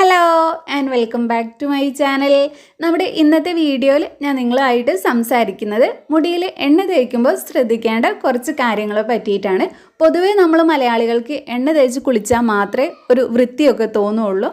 Hello and welcome back to my channel നമ്മുടെ ഇന്നത്തെ വീഡിയോയിൽ ഞാൻ നിങ്ങളുമായിട്ട് സംസാരിക്കുന്നത് മുടിയിൽ എണ്ണ തേക്കുമ്പോൾ ശ്രദ്ധിക്കേണ്ട കുറച്ച് കാര്യങ്ങളെ പറ്റിയിട്ടാണ്. പൊതുവേ നമ്മൾ മലയാളികൾക്ക് എണ്ണ തേച്ച് കുളിച്ചാൽ മാത്രമേ ഒരു വൃത്തിയൊക്കെ തോന്നുള്ളൂ.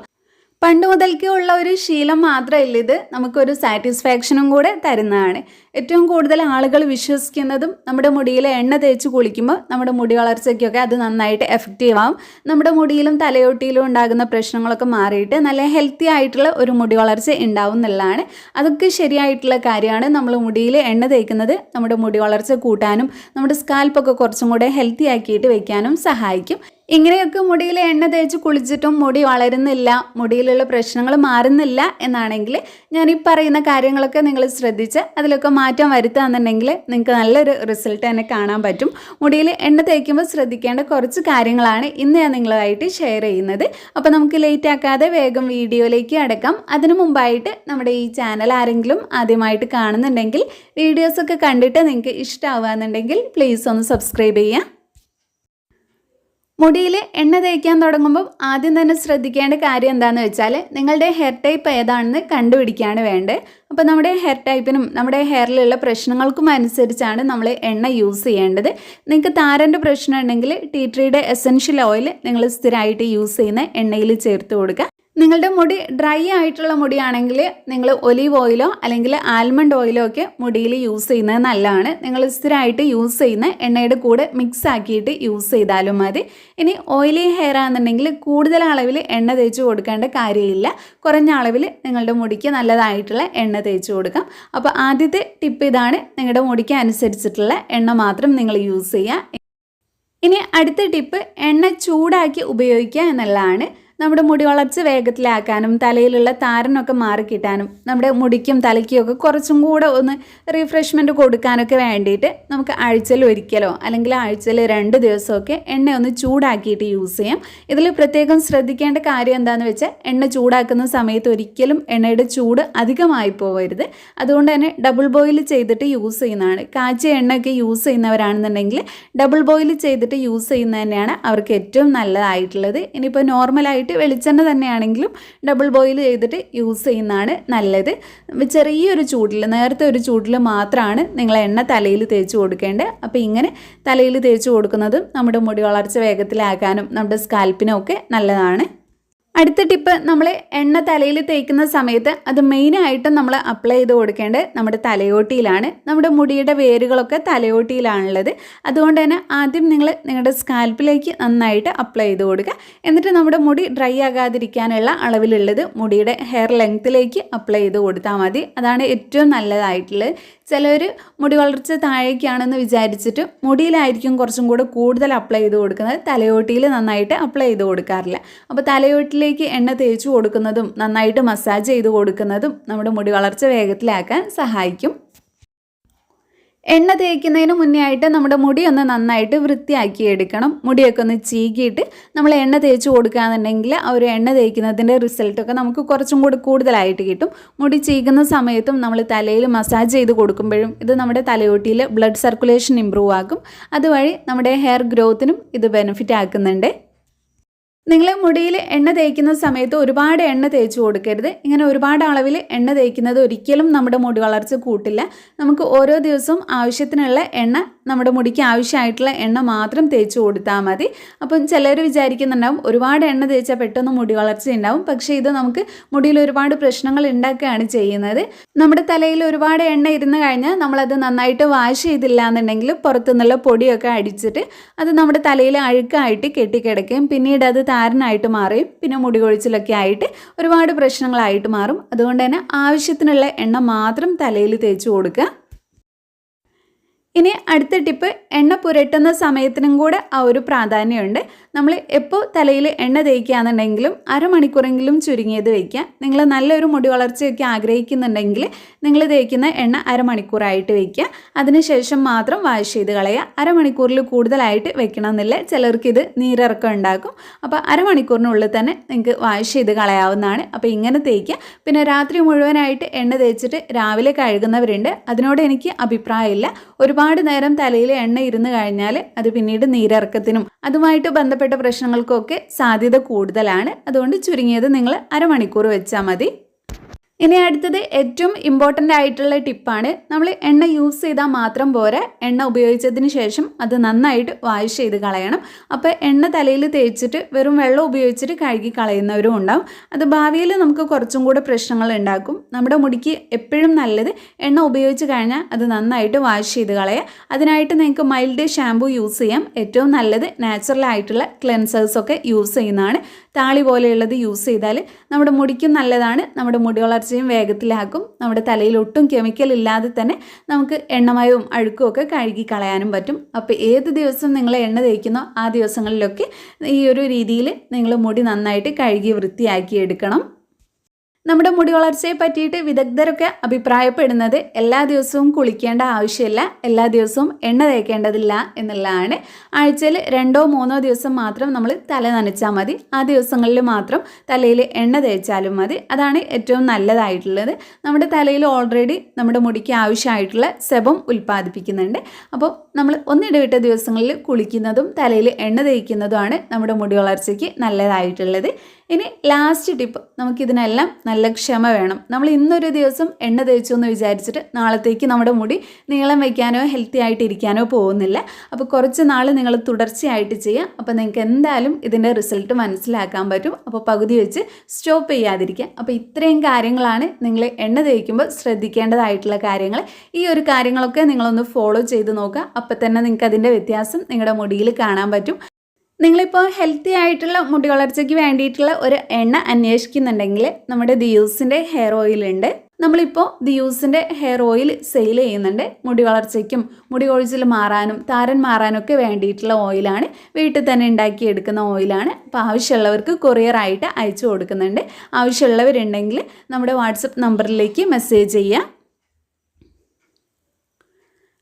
പണ്ട് മുതൽക്കേ ഉള്ള ഒരു ശീലം മാത്രമല്ല ഇത്. നമുക്കൊരു സാറ്റിസ്ഫാക്ഷനും കൂടെ തരുന്നതാണ്. ഏറ്റവും കൂടുതൽ ആളുകൾ വിശ്വസിക്കുന്നതും നമ്മുടെ മുടിയിൽ എണ്ണ തേച്ച് കുളിക്കുമ്പോൾ നമ്മുടെ മുടി വളർച്ചയ്ക്കൊക്കെ അത് നന്നായിട്ട് എഫക്റ്റീവ് ആവും. നമ്മുടെ മുടിയിലും തലയോട്ടിയിലും ഉണ്ടാകുന്ന പ്രശ്നങ്ങളൊക്കെ മാറിയിട്ട് നല്ല ഹെൽത്തി ആയിട്ടുള്ള ഒരു മുടി വളർച്ച ഉണ്ടാവും എന്നുള്ളതാണ്. അതൊക്കെ ശരിയായിട്ടുള്ള കാര്യമാണ്. നമ്മൾ മുടിയിൽ എണ്ണ തേക്കുന്നത് നമ്മുടെ മുടി വളർച്ച കൂട്ടാനും നമ്മുടെ സ്കാൽപ്പൊക്കെ കുറച്ചും കൂടെ ഹെൽത്തി ആക്കിയിട്ട് വയ്ക്കാനും സഹായിക്കും. ഇങ്ങനെയൊക്കെ മുടിയിൽ എണ്ണ തേച്ച് കുളിച്ചിട്ടും മുടി വളരുന്നില്ല മുടിയിലുള്ള പ്രശ്നങ്ങൾ മാറുന്നില്ല എന്നാണെങ്കിൽ ഞാൻ ഈ പറയുന്ന കാര്യങ്ങളൊക്കെ നിങ്ങൾ ശ്രദ്ധിച്ച് അതിലൊക്കെ മാറ്റം വരുത്തുകയെന്നുണ്ടെങ്കിൽ നിങ്ങൾക്ക് നല്ലൊരു റിസൾട്ട് തന്നെ കാണാൻ പറ്റും. മുടിയിൽ എണ്ണ തേക്കുമ്പോൾ ശ്രദ്ധിക്കേണ്ട കുറച്ച് കാര്യങ്ങളാണ് ഇന്ന് ഞാൻ നിങ്ങളുമായിട്ട് ഷെയർ ചെയ്യുന്നത്. അപ്പോൾ നമുക്ക് ലേറ്റ് ആക്കാതെ വേഗം വീഡിയോയിലേക്ക് അടക്കാം. അതിനു മുമ്പായിട്ട് നമ്മുടെ ഈ ചാനൽ ആരെങ്കിലും ആദ്യമായിട്ട് കാണുന്നുണ്ടെങ്കിൽ വീഡിയോസൊക്കെ കണ്ടിട്ട് നിങ്ങൾക്ക് ഇഷ്ടമാവുകയെന്നുണ്ടെങ്കിൽ പ്ലീസ് ഒന്ന് സബ്സ്ക്രൈബ് ചെയ്യുക. മുടിയിൽ എണ്ണ തേക്കാൻ തുടങ്ങുമ്പോൾ ആദ്യം തന്നെ ശ്രദ്ധിക്കേണ്ട കാര്യം എന്താണെന്ന് വെച്ചാൽ നിങ്ങളുടെ ഹെയർ ടൈപ്പ് ഏതാണെന്ന് കണ്ടുപിടിക്കുകയാണ് വേണ്ടത്. അപ്പോൾ നമ്മുടെ ഹെയർ ടൈപ്പിനും നമ്മുടെ ഹെയറിലുള്ള പ്രശ്നങ്ങൾക്കും അനുസരിച്ചാണ് നമ്മൾ എണ്ണ യൂസ് ചെയ്യേണ്ടത്. നിങ്ങൾക്ക് താരന്റെ പ്രശ്നം ഉണ്ടെങ്കിൽ ടീ ട്രീയുടെ എസെൻഷ്യൽ ഓയിൽ നിങ്ങൾ സ്ഥിരമായിട്ട് യൂസ് ചെയ്യുന്ന എണ്ണയിൽ ചേർത്ത് കൊടുക്കുക. നിങ്ങളുടെ മുടി ഡ്രൈ ആയിട്ടുള്ള മുടിയാണെങ്കിൽ നിങ്ങൾ ഒലീവ് ഓയിലോ അല്ലെങ്കിൽ ആൽമണ്ട് ഓയിലോ ഒക്കെ മുടിയിൽ യൂസ് ചെയ്യുന്നത് നല്ലതാണ്. നിങ്ങൾ സ്ഥിരമായിട്ട് യൂസ് ചെയ്യുന്ന എണ്ണയുടെ കൂടെ മിക്സ് ആക്കിയിട്ട് യൂസ് ചെയ്താലും മതി. ഇനി ഓയിലി ഹെയർ ആണെന്നുണ്ടെങ്കിൽ കൂടുതൽ അളവിൽ എണ്ണ തേച്ച് കൊടുക്കേണ്ട കാര്യമില്ല. കുറഞ്ഞ അളവിൽ നിങ്ങളുടെ മുടിക്ക് നല്ലതായിട്ടുള്ള എണ്ണ തേച്ച് കൊടുക്കാം. അപ്പോൾ ആദ്യത്തെ ടിപ്പ് ഇതാണ് നിങ്ങളുടെ മുടിക്ക് അനുസരിച്ചിട്ടുള്ള എണ്ണ മാത്രം നിങ്ങൾ യൂസ് ചെയ്യുക. ഇനി അടുത്ത ടിപ്പ് എണ്ണ ചൂടാക്കി ഉപയോഗിക്കുക എന്നുള്ളതാണ്. നമ്മുടെ മുടി വളർച്ച വേഗത്തിലാക്കാനും തലയിലുള്ള താരനൊക്കെ മാറിക്കിട്ടാനും നമ്മുടെ മുടിക്കും തലയ്ക്കും ഒക്കെ കുറച്ചും കൂടെ ഒന്ന് റീഫ്രഷ്മെന്റ് കൊടുക്കാനൊക്കെ വേണ്ടിയിട്ട് നമുക്ക് ആഴ്ചയിൽ ഒരിക്കലോ അല്ലെങ്കിൽ ആഴ്ചയിൽ രണ്ട് ദിവസമൊക്കെ എണ്ണ ഒന്ന് ചൂടാക്കിയിട്ട് യൂസ് ചെയ്യാം. ഇതിൽ പ്രത്യേകം ശ്രദ്ധിക്കേണ്ട കാര്യം എന്താണെന്ന് വെച്ചാൽ എണ്ണ ചൂടാക്കുന്ന സമയത്ത് ഒരിക്കലും എണ്ണയുടെ ചൂട് അധികമായി പോകരുത് അതുകൊണ്ട് തന്നെ ഡബിൾ ബോയിൽ ചെയ്തിട്ട് യൂസ് ചെയ്യുന്നതാണ്. കാച്ചിയ എണ്ണയൊക്കെ യൂസ് ചെയ്യുന്നവരാണെന്നുണ്ടെങ്കിൽ ഡബിൾ ബോയിൽ ചെയ്തിട്ട് യൂസ് ചെയ്യുന്നത് തന്നെയാണ് അവർക്ക് ഏറ്റവും നല്ലതായിട്ടുള്ളത്. ഇനിയിപ്പോൾ നോർമലായിട്ട് ആയിട്ട് വെളിച്ചെണ്ണ തന്നെയാണെങ്കിലും ഡബിൾ ബോയിൽ ചെയ്തിട്ട് യൂസ് ചെയ്യുന്നതാണ് നല്ലത്. ചെറിയൊരു ചൂടിൽ നേരത്തെ ഒരു ചൂടിൽ മാത്രമാണ് നിങ്ങൾ എണ്ണ തലയിൽ തേച്ച് കൊടുക്കേണ്ടത്. അപ്പോൾ ഇങ്ങനെ തലയിൽ തേച്ച് കൊടുക്കുന്നതും നമ്മുടെ മുടി വളർച്ച വേഗത്തിലാക്കാനും നമ്മുടെ സ്കാൽപ്പിനും ഒക്കെ നല്ലതാണ്. അടുത്ത ടിപ്പ് നമ്മൾ എണ്ണ തലയിൽ തേക്കുന്ന സമയത്ത് അത് മെയിനായിട്ടും നമ്മൾ അപ്ലൈ ചെയ്ത് കൊടുക്കേണ്ടത് നമ്മുടെ തലയോട്ടിയിലാണ്. നമ്മുടെ മുടിയുടെ വേരുകളൊക്കെ തലയോട്ടിയിലാണുള്ളത്. അതുകൊണ്ട് തന്നെ ആദ്യം നിങ്ങൾ നിങ്ങളുടെ സ്കാൽപ്പിലേക്ക് നന്നായിട്ട് അപ്ലൈ ചെയ്ത് കൊടുക്കുക. എന്നിട്ട് നമ്മുടെ മുടി ഡ്രൈ ആകാതിരിക്കാനുള്ള അളവിലുള്ളത് മുടിയുടെ ഹെയർ ലെങ്ത്തിലേക്ക് അപ്ലൈ ചെയ്ത് കൊടുത്താൽ മതി. അതാണ് ഏറ്റവും നല്ലതായിട്ടുള്ളത്. ചിലർ മുടി വളർച്ച താഴേക്കാണെന്ന് വിചാരിച്ചിട്ട് മുടിയിലായിരിക്കും കുറച്ചും കൂടെ കൂടുതൽ അപ്ലൈ ചെയ്ത് കൊടുക്കുന്നത്. തലയോട്ടിയിൽ നന്നായിട്ട് അപ്ലൈ ചെയ്ത് കൊടുക്കാറില്ല. അപ്പോൾ തലയോട്ടിലേക്ക് എണ്ണ തേച്ചു കൊടുക്കുന്നതും നന്നായിട്ട് മസാജ് ചെയ്ത് കൊടുക്കുന്നതും നമ്മുടെ മുടി വളർച്ച വേഗത്തിലാക്കാൻ സഹായിക്കും. എണ്ണ തേക്കുന്നതിന് മുന്നേ ആയിട്ട് നമ്മുടെ മുടി ഒന്ന് നന്നായിട്ട് വൃത്തിയാക്കി എടുക്കണം മുടിയൊക്കെ ഒന്ന് ചീകിയിട്ട് നമ്മൾ എണ്ണ തേച്ച് കൊടുക്കുകയാണെന്നുണ്ടെങ്കിൽ ആ ഒരു എണ്ണ തേക്കുന്നതിന്റെ റിസൾട്ടൊക്കെ നമുക്ക് കുറച്ചും കൂടി കൂടുതലായിട്ട് കിട്ടും. മുടി ചീകുന്ന സമയത്തും നമ്മൾ തലയിൽ മസാജ് ചെയ്ത് കൊടുക്കുമ്പോഴും ഇത് നമ്മുടെ തലയോട്ടിയിൽ ബ്ലഡ് സർക്കുലേഷൻ ഇമ്പ്രൂവ് ആക്കും. അതുവഴി നമ്മുടെ ഹെയർ ഗ്രോത്തിനും ഇത് ബെനിഫിറ്റ് ആക്കുന്നുണ്ട്. നിങ്ങൾ മുടിയിൽ എണ്ണ തേക്കുന്ന സമയത്ത് ഒരുപാട് എണ്ണ തേച്ചു കൊടുക്കരുത്. ഇങ്ങനെ ഒരുപാട് അളവിൽ എണ്ണ തേക്കുന്നത് ഒരിക്കലും നമ്മുടെ മുടി വളർച്ച കൂട്ടില്ല. നമുക്ക് ഓരോ ദിവസവും ആവശ്യത്തിനുള്ള എണ്ണ നമ്മുടെ മുടിക്ക് ആവശ്യമായിട്ടുള്ള എണ്ണ മാത്രം തേച്ചു കൊടുത്താൽ മതി. അപ്പം ചിലർ വിചാരിക്കുന്നുണ്ടാവും ഒരുപാട് എണ്ണ തേച്ചാൽ പെട്ടെന്ന് മുടി വളർച്ച ഉണ്ടാവും. പക്ഷേ ഇത് നമുക്ക് മുടിയിൽ ഒരുപാട് പ്രശ്നങ്ങൾ ഉണ്ടാക്കുകയാണ് ചെയ്യുന്നത്. നമ്മുടെ തലയിൽ ഒരുപാട് എണ്ണ ഇരുന്ന് കഴിഞ്ഞാൽ നമ്മളത് നന്നായിട്ട് വാഷ് ചെയ്തില്ല എന്നുണ്ടെങ്കിൽ പുറത്തുനിന്നുള്ള പൊടിയൊക്കെ അടിച്ചിട്ട് അത് നമ്മുടെ തലയിൽ അഴുക്കായിട്ട് കെട്ടിക്കിടക്കുകയും പിന്നീട് അത് താരനായിട്ട് മാറുകയും പിന്നെ മുടി കൊഴിച്ചിലൊക്കെ ആയിട്ട് ഒരുപാട് പ്രശ്നങ്ങളായിട്ട് മാറും. അതുകൊണ്ട് തന്നെ ആവശ്യത്തിനുള്ള എണ്ണ മാത്രം തലയിൽ തേച്ച് കൊടുക്കുക. ഇനി അടുത്ത ടിപ്പ് എണ്ണ പുരട്ടുന്ന സമയത്തിനും കൂടെ ആ ഒരു പ്രാധാന്യമുണ്ട്. നമ്മൾ എപ്പോൾ തലയിൽ എണ്ണ തേക്കുകയാണെന്നുണ്ടെങ്കിലും അരമണിക്കൂറെങ്കിലും ചുരുങ്ങിയത് വയ്ക്കുക നിങ്ങൾ നല്ലൊരു മുടി വളർച്ചയൊക്കെ ആഗ്രഹിക്കുന്നുണ്ടെങ്കിൽ നിങ്ങൾ തേക്കുന്ന എണ്ണ അരമണിക്കൂറായിട്ട് വയ്ക്കുക അതിനുശേഷം മാത്രം വാഷ് ചെയ്ത് കളയുക. അരമണിക്കൂറിൽ കൂടുതലായിട്ട് വെക്കണമെന്നില്ല. ചിലർക്ക് ഇത് നീരിറക്കം ഉണ്ടാക്കും. അപ്പോൾ അരമണിക്കൂറിനുള്ളിൽ തന്നെ നിങ്ങൾക്ക് വാഷ് ചെയ്ത് കളയാവുന്നതാണ്. അപ്പോൾ ഇങ്ങനെ തേക്കുക. പിന്നെ രാത്രി മുഴുവനായിട്ട് എണ്ണ തേച്ചിട്ട് രാവിലെ കഴുകുന്നവരുണ്ട്. അതിനോട് എനിക്ക് അഭിപ്രായമില്ല. ഒരുപാട് നേരം തലയിൽ എണ്ണ ഇരുന്ന് കഴിഞ്ഞാൽ അത് പിന്നീട് നീരിറക്കത്തിനും അതുമായിട്ട് ബന്ധപ്പെട്ട പ്രശ്നങ്ങൾക്കൊക്കെ സാധ്യത കൂടുതലാണ്. അതുകൊണ്ട് ചുരുങ്ങിയത് നിങ്ങൾ അരമണിക്കൂർ വെച്ചാൽ മതി. ഇനി അടുത്തത് ഏറ്റവും ഇമ്പോർട്ടന്റ് ആയിട്ടുള്ള ടിപ്പാണ്. നമ്മൾ എണ്ണ യൂസ് ചെയ്താൽ മാത്രം പോരാ. എണ്ണ ഉപയോഗിച്ചതിന് ശേഷം അത് നന്നായിട്ട് വാഷ് ചെയ്ത് കളയണം. അപ്പോൾ എണ്ണ തലയിൽ തേച്ചിട്ട് വെറും വെള്ളം ഉപയോഗിച്ചിട്ട് കഴുകി കളയുന്നവരും ഉണ്ടാവും. അത് ഭാവിയിൽ നമുക്ക് കുറച്ചും കൂടെ പ്രശ്നങ്ങൾ ഉണ്ടാക്കും. നമ്മുടെ മുടിക്ക് എപ്പോഴും നല്ലത് എണ്ണ ഉപയോഗിച്ച് കഴിഞ്ഞാൽ അത് നന്നായിട്ട് വാഷ് ചെയ്ത് കളയുക. അതിനായിട്ട് നിങ്ങൾക്ക് മൈൽഡ് ഷാമ്പു യൂസ് ചെയ്യാം. ഏറ്റവും നല്ലത് നാച്ചുറൽ ആയിട്ടുള്ള ക്ലെൻസേഴ്സൊക്കെ യൂസ് ചെയ്യുന്നതാണ്. താളി പോലെയുള്ളത് യൂസ് ചെയ്താൽ നമ്മുടെ മുടിക്കും നല്ലതാണ് നമ്മുടെ മുടി വളർച്ചയും വേഗത്തിലാക്കും നമ്മുടെ തലയിൽ ഒട്ടും കെമിക്കൽ ഇല്ലാതെ തന്നെ നമുക്ക് എണ്ണമയവും അഴുക്കും ഒക്കെ കഴുകി കളയാനും പറ്റും. അപ്പോൾ ഏത് ദിവസം നിങ്ങൾ എണ്ണ തേക്കുന്നോ ആ ദിവസങ്ങളിലൊക്കെ ഈ ഒരു രീതിയിൽ നിങ്ങൾ മുടി നന്നായിട്ട് കഴുകി വൃത്തിയാക്കി എടുക്കണം. നമ്മുടെ മുടി വളർച്ചയെ പറ്റിയിട്ട് വിദഗ്ധരൊക്കെ അഭിപ്രായപ്പെടുന്നത് എല്ലാ ദിവസവും കുളിക്കേണ്ട ആവശ്യമില്ല എല്ലാ ദിവസവും എണ്ണ തേക്കേണ്ടതില്ല എന്നുള്ളതാണ്. ആഴ്ചയിൽ രണ്ടോ മൂന്നോ ദിവസം മാത്രം നമ്മൾ തല നനച്ചാൽ മതി. ആ ദിവസങ്ങളിൽ മാത്രം തലയിൽ എണ്ണ തേച്ചാലും മതി. അതാണ് ഏറ്റവും നല്ലതായിട്ടുള്ളത്. നമ്മുടെ തലയിൽ ഓൾറെഡി നമ്മുടെ മുടിക്ക് ആവശ്യമായിട്ടുള്ള സെബം ഉൽപ്പാദിപ്പിക്കുന്നുണ്ട്. അപ്പോൾ നമ്മൾ ഒന്നിടവിട്ട ദിവസങ്ങളിൽ കുളിക്കുന്നതും തലയിൽ എണ്ണ തേക്കുന്നതുമാണ് നമ്മുടെ മുടി വളർച്ചയ്ക്ക് നല്ലതായിട്ടുള്ളത്. ഇനി ലാസ്റ്റ് ടിപ്പ് നമുക്കിതിനെല്ലാം നല്ല ക്ഷമ വേണം. നമ്മൾ ഇന്നൊരു ദിവസം എണ്ണ തേച്ചു എന്ന് വിചാരിച്ചിട്ട് നാളത്തേക്ക് നമ്മുടെ മുടി നീളം വയ്ക്കാനോ ഹെൽത്തി ആയിട്ട് ഇരിക്കാനോ പോകുന്നില്ല. അപ്പോൾ കുറച്ച് നാൾ നിങ്ങൾ തുടർച്ചയായിട്ട് ചെയ്യുക. അപ്പോൾ നിങ്ങൾക്ക് എന്തായാലും ഇതിന്റെ റിസൾട്ട് മനസ്സിലാക്കാൻ പറ്റും. അപ്പോൾ പകുതി വെച്ച് സ്റ്റോപ്പ് ചെയ്യാതിരിക്കുക. അപ്പോൾ ഇത്രയും കാര്യങ്ങളാണ് നിങ്ങൾ എണ്ണ തേക്കുമ്പോൾ ശ്രദ്ധിക്കേണ്ടതായിട്ടുള്ള കാര്യങ്ങൾ. ഈ ഒരു കാര്യങ്ങളൊക്കെ നിങ്ങളൊന്ന് ഫോളോ ചെയ്ത് നോക്കുക. അപ്പോൾ തന്നെ നിങ്ങൾക്ക് അതിന്റെ വ്യത്യാസം നിങ്ങളുടെ മുടിയിൽ കാണാൻ പറ്റും. നിങ്ങളിപ്പോൾ ഹെൽത്തി ആയിട്ടുള്ള മുടി വളർച്ചയ്ക്ക് വേണ്ടിയിട്ടുള്ള ഒരു എണ്ണ അന്വേഷിക്കുന്നുണ്ടെങ്കിൽ നമ്മുടെ ദിയൂസിന്റെ ഹെയർ ഓയിൽ ഉണ്ട്. നമ്മളിപ്പോൾ ദിയൂസിന്റെ ഹെയർ ഓയിൽ സെയിൽ ചെയ്യുന്നുണ്ട്. മുടി വളർച്ചയ്ക്കും മുടി കൊഴിച്ചിൽ മാറാനും താരൻ മാറാനൊക്കെ വേണ്ടിയിട്ടുള്ള ഓയിലാണ് വീട്ടിൽ തന്നെ ഉണ്ടാക്കിയെടുക്കുന്ന ഓയിലാണ് അപ്പോൾ ആവശ്യമുള്ളവർക്ക് കൊറിയറായിട്ട് അയച്ചു കൊടുക്കുന്നുണ്ട്. ആവശ്യമുള്ളവരുണ്ടെങ്കിൽ നമ്മുടെ വാട്സപ്പ് നമ്പറിലേക്ക് മെസ്സേജ് ചെയ്യുക